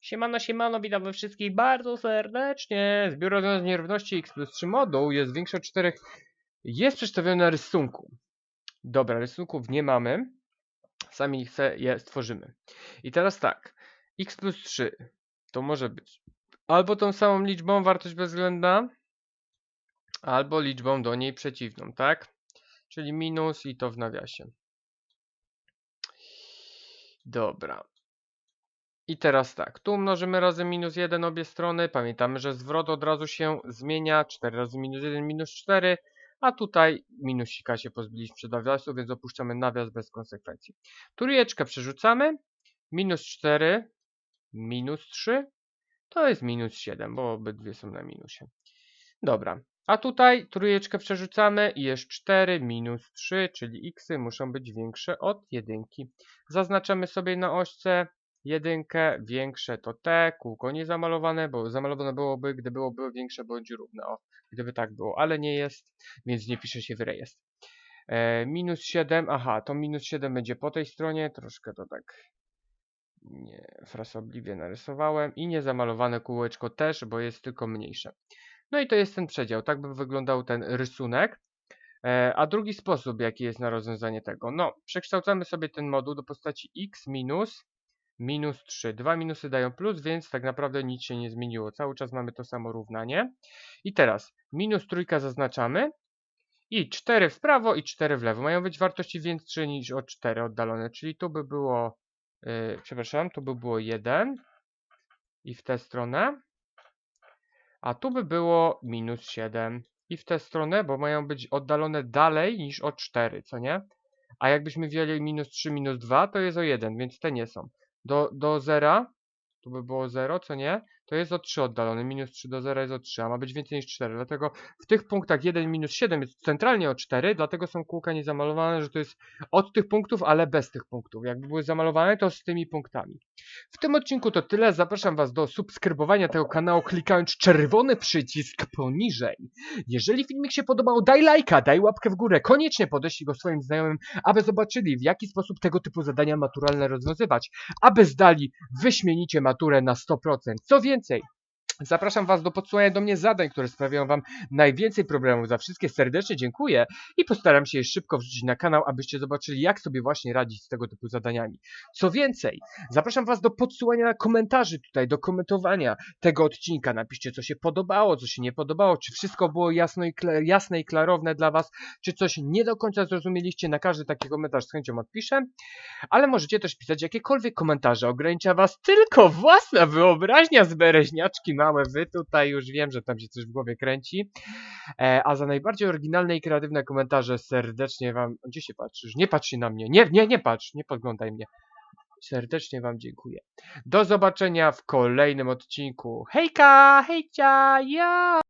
Siemano, siemano, witam we wszystkich bardzo serdecznie. Zbiór rozwiązań nierówności x plus 3 moduł jest większy od 4. Jest przedstawiony na rysunku. Dobra, rysunków nie mamy. Sami chce je stworzymy. I teraz tak. x plus 3 to może być albo tą samą liczbą wartość bezwzględna, albo liczbą do niej przeciwną, tak? Czyli minus i to w nawiasie. Dobra. I teraz tak, tu mnożymy razy minus 1 obie strony. Pamiętamy, że zwrot od razu się zmienia. 4 razy minus 1 minus 4. A tutaj minusika się pozbyliśmy przed nawiasu, więc opuszczamy nawias bez konsekwencji. Trójeczkę przerzucamy. Minus 4 minus 3 to jest minus 7, bo obydwie są na minusie. Dobra. A tutaj trójeczkę przerzucamy i jest 4 minus 3, czyli xy muszą być większe od jedynki. Zaznaczamy sobie na ośce jedynkę, większe to t, kółko niezamalowane, bo zamalowane byłoby, gdy byłoby większe bądź równe. O, gdyby tak było, ale nie jest, więc nie pisze się w rejestr. E, minus 7, aha, to minus 7 będzie po tej stronie, troszkę to tak nie frasobliwie narysowałem i niezamalowane kółeczko też, bo jest tylko mniejsze. No i to jest ten przedział, tak by wyglądał ten rysunek. E, a drugi sposób, jaki jest na rozwiązanie tego, no, przekształcamy sobie ten moduł do postaci x minus minus 3. Dwa minusy dają plus, więc tak naprawdę nic się nie zmieniło. Cały czas mamy to samo równanie. I teraz minus trójka zaznaczamy i 4 w prawo i 4 w lewo. Mają być wartości większe niż o 4 oddalone, czyli tu by było, yy, przepraszam, tu by było 1 i w tę stronę, a tu by było minus 7 i w tę stronę, bo mają być oddalone dalej niż o 4, co nie? A jakbyśmy wzięli minus 3, minus 2, to jest o 1, więc te nie są do, do zera, tu by było 0, co nie? To jest o 3 oddalone, minus 3 do 0 jest o 3, a ma być więcej niż 4, dlatego w tych punktach 1 minus 7 jest centralnie o 4, dlatego są kółka niezamalowane, że to jest od tych punktów, ale bez tych punktów. Jakby były zamalowane, to z tymi punktami. W tym odcinku to tyle, zapraszam Was do subskrybowania tego kanału klikając czerwony przycisk poniżej. Jeżeli filmik się podobał, daj lajka, daj łapkę w górę, koniecznie podeślij go swoim znajomym, aby zobaczyli w jaki sposób tego typu zadania maturalne rozwiązywać, aby zdali wyśmienicie maturę na 100%. Co więcej, Wednesday. Zapraszam Was do podsyłania do mnie zadań, które sprawiają Wam najwięcej problemów. Za wszystkie serdecznie dziękuję i postaram się je szybko wrzucić na kanał, abyście zobaczyli, jak sobie właśnie radzić z tego typu zadaniami. Co więcej, zapraszam Was do podsyłania komentarzy tutaj, do komentowania tego odcinka. Napiszcie, co się podobało, co się nie podobało, czy wszystko było jasno i jasne i klarowne dla Was, czy coś nie do końca zrozumieliście. Na każdy taki komentarz z chęcią odpiszę, ale możecie też pisać jakiekolwiek komentarze. Ogranicza Was tylko własna wyobraźnia z bereźniaczki małe. Wy tutaj już wiem, że tam się coś w głowie kręci. E, a za najbardziej oryginalne i kreatywne komentarze serdecznie Wam. Gdzie się patrzysz? Nie patrz się na mnie. Nie, nie, nie patrz. Nie podglądaj mnie. Serdecznie Wam dziękuję. Do zobaczenia w kolejnym odcinku. Hejka, hejcia, ja!